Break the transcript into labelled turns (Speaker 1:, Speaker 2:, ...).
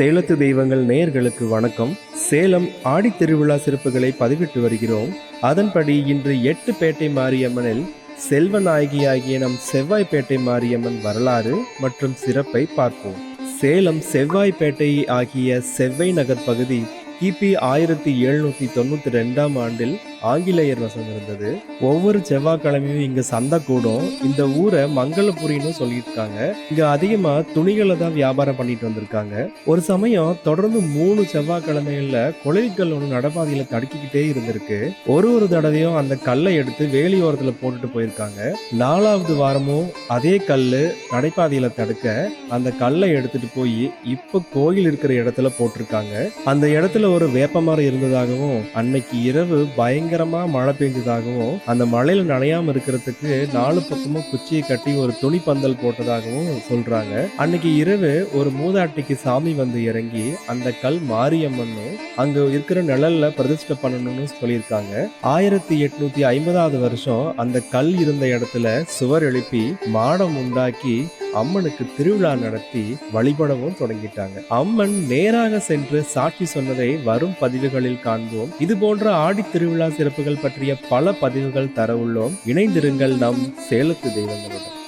Speaker 1: சேலத்து தெய்வங்கள் நேயர்களுக்கு வணக்கம். சேலம் ஆடி திருவிழா சிறப்புகளை பதிவிட்டு வருகிறோம். அதன்படி இன்று எட்டு பேட்டை மாரியம்மனில் செல்வநாயகியாகிய நம் செவ்வாய்ப்பேட்டை மாரியம்மன் வரலாறு மற்றும் சிறப்பை பார்ப்போம். சேலம் செவ்வாய்ப்பேட்டை ஆகிய செவ்வை நகர் பகுதி கிபி ஆயிரத்தி எழுநூத்தி தொண்ணூத்தி ரெண்டாம் ஆண்டில் ஆங்கிலேயர் வசம் இருந்தது ஒவ்வொரு செவ்வாய்க்கிழமையும் இங்க சந்தை கூடும். இந்த ஊரை மங்களபுரின்னு சொல்லியிருக்காங்க. இங்க அதிகமா துணிகளை தான் வியாபாரம் பண்ணிட்டு வந்திருக்காங்க. ஒரு சமயம் தொடர்ந்து மூணு செவ்வாய்க்கிழமைகள்ல கொலைகள் ஒன்று நடப்பாதையில தடுக்கிக்கிட்டே இருந்திருக்கு. ஒரு ஒரு தடவையும் அந்த கல்லை எடுத்து வேலியோரத்துல போட்டுட்டு போயிருக்காங்க. நாலாவது வாரமும் அதே கல்லு நடைபாதையில தடுக்க அந்த கல்லை எடுத்துட்டு போய் இப்ப கோயில் இருக்கிற இடத்துல போட்டிருக்காங்க. அந்த இடத்துல ஒரு வேப்பமரம் இருந்ததாகவும் அன்னைக்கு இரவு பயங்கர பயங்கரமா மழை பெஞ்சதாகவும் அந்த மழையில நனையாம இருக்கிறதுக்கு நாலு பக்கமும் குச்சியை கட்டி ஒரு துணி பந்தல் போட்டதாகவும் சொல்றாங்க. அன்னைக்கு இரவு ஒரு மூதாட்டிக்கு சாமி வந்து இறங்கி அந்த கல் மாரியம்மனும் அங்க இருக்கிற நிழல்ல பிரதிஷ்டை பண்ணணும்னு சொல்லியிருக்காங்க. ஆயிரத்தி எட்நூத்தி ஐம்பதாவது வருஷம் அந்த கல் இருந்த இடத்துல சுவர் எழுப்பி மாடம் உண்டாக்கி அம்மனுக்கு திருவிழா நடத்தி வழிபடவும் தொடங்கிட்டாங்க. அம்மன் நேராக சென்று சாட்சி சொன்னதை வரும் பதிவுகளில் காண்போம். இது போன்ற ஆடி திருவிழா சிறப்புகள் பற்றிய பல பதிவுகள் தர உள்ளோம். இணைந்திருங்கள் நம் சேலத்து தெய்வங்களுடன்.